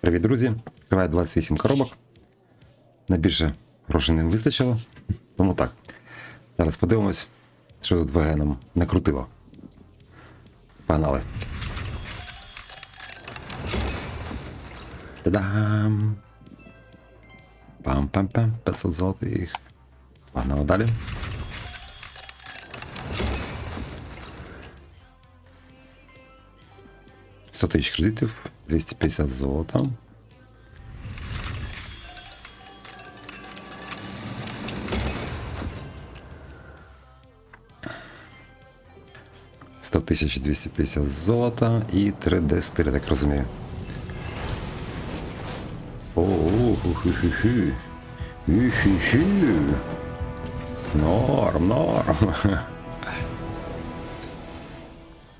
Привіт, друзі! Відкриваю 28 коробок. Найбільше грошей не вистачило. Тому так. Зараз подивимось, що тут ВГ нам накрутило. Погнали. Та-дам! Пам-пам-пам, 500 золотих. Погнали далі. Сто тисяч кредитів, 250 золота. Сто тисяч 250 золота і 3D стиль, я так розумію. О, ху-ху-ху. Ху-ху-ху. Норм, норм.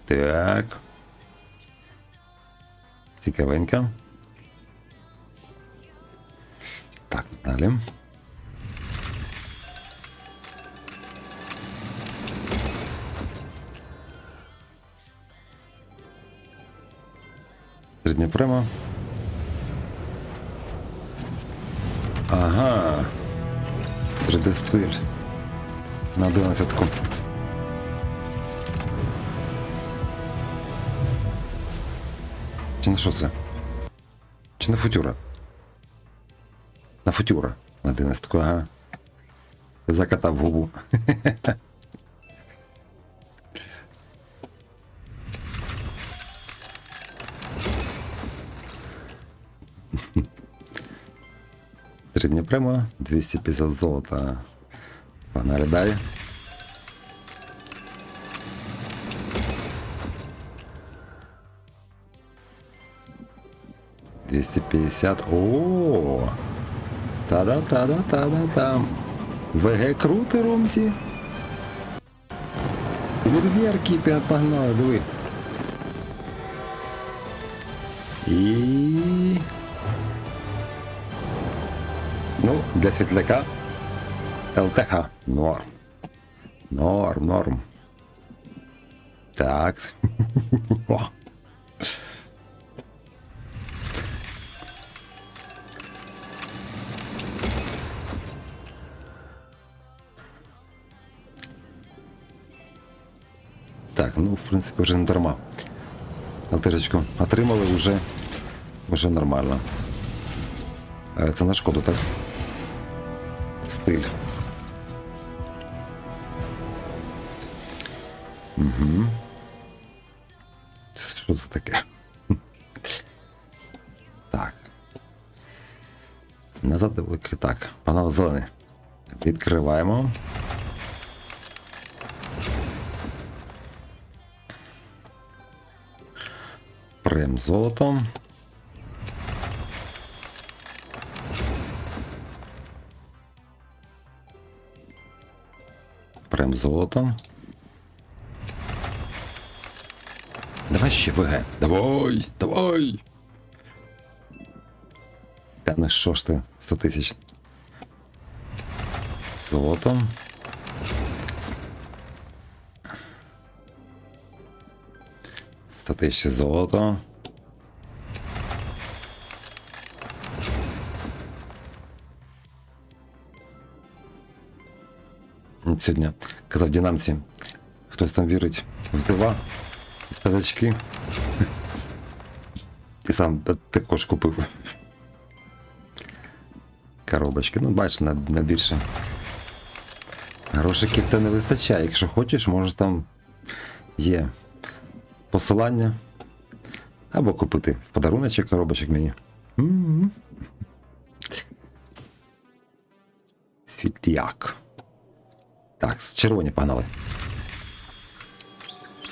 Так. Цікавенько. Так, далі. Середня прямо. Ага. 3D стиль. На 11 -ку. Чи на що це? Чи на футюра? На футюра. На 11 ага. Закатав губу. Середня прямо, 250 золота. Погнали далі. Двести пятьдесят. О, та-да, та-да, та-да, там. ВГ круто, Ромсі. Фейерверки погнали, диви. І... Ну, для світляка ЛТХ. Норм. Норм, норм. Так. Так, ну, в принципі, вже не дарма. ЛТшечку отримали вже, вже нормально. Е, Це на шкоду, так? Стиль. Угу. Що це таке? Так. Назад великий. Так, панал зелений. Відкриваємо. Прем золотом. Прям золото. Давай ще ВГ. Давай, давай. Та ну що ж ти, 100 тисяч. Золото. Сто тисяч золото. Сьогодні казав динамці. Хтось там вірить в дива, в казачки. І сам також купив. Коробочки. Ну, бач, на, на більше. Грошиків та не вистачає. Якщо хочеш, може там є посилання. Або купити в подаруночок коробочок мені. Світляк. Так, з червоні погнали.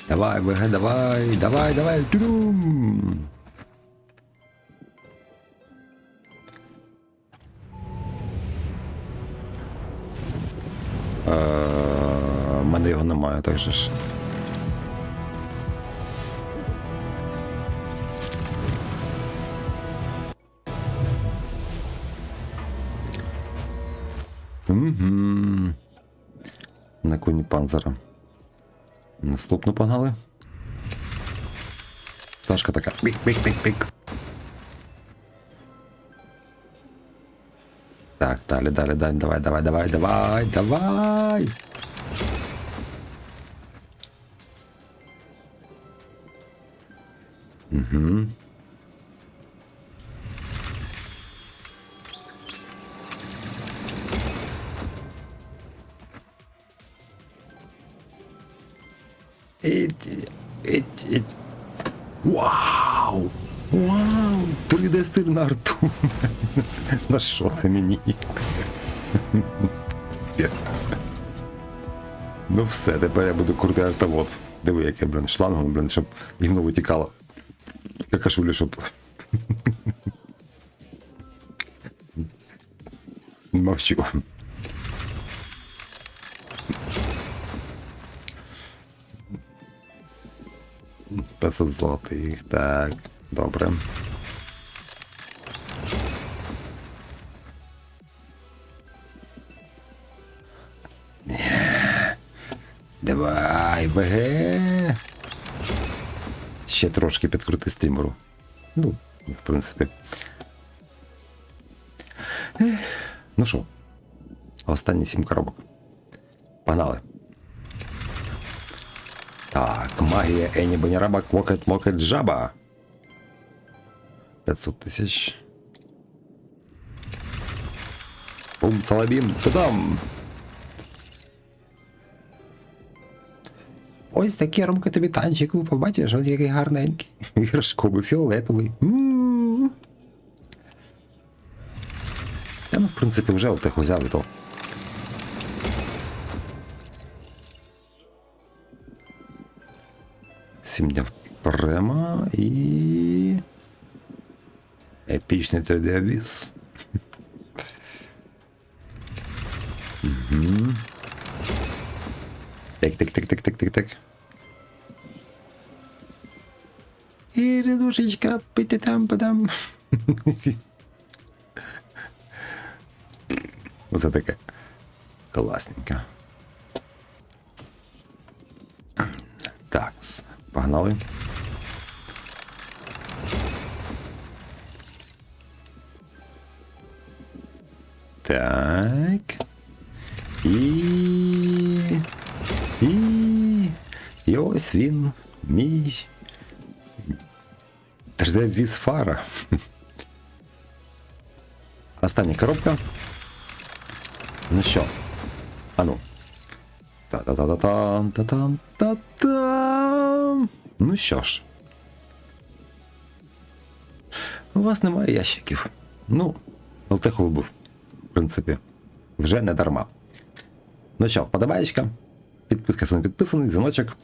Давай, ВГ, давай, давай, давай. Тюдум! Е, мене його немає, так же ж. панзера. Наступну погнали. Пташка така. Бік-бік-бік-бік. Так, далі, далі, далі, давай, давай, давай, давай, давай. Угу. Іть, іть, іть. Вау! Вау! 3D стиль на арту. На що це мені? Ну все, тепер я буду крутий артовод. Диви, яке, блін, шлангом, блін, щоб гімно витікало. Какашулі, щоб. Мовчу. П'ятсот злотих. Так, добре. Давай, ВГ. Ще трошки підкрути стрімеру. Ну, в принципі. Ну що, останні сім коробок. Погнали. Так, магія Ені Беніраба, Квокет Мокет Жаба. 500 тисяч. Бум, салабім, тудам! Ось такий ромка тобі танчику, побачиш, от який гарненький. Іграшковий, фіолетовий. М. Я, ну, в принципі, вже отих взяв і то. Сім днів према і. Епічний телевіз. Тик, тик, тик, тик, тик, тик, тик. І рядушечка, пити там, подам. Оце таке. Класненько. погнали. Так. І. І. І ось він, мій. 3D віз фара. Остання коробка. Ну що? Ану. Та-та-та-та-там, та-там, та-там. Ну що ж. У вас немає ящиків. Ну, Алтеху був, В принципі, вже не дарма. Ну що, вподобаєчка? Підписка, хто не підписаний, дзвіночок.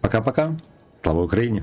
Пока-пока. Слава Україні!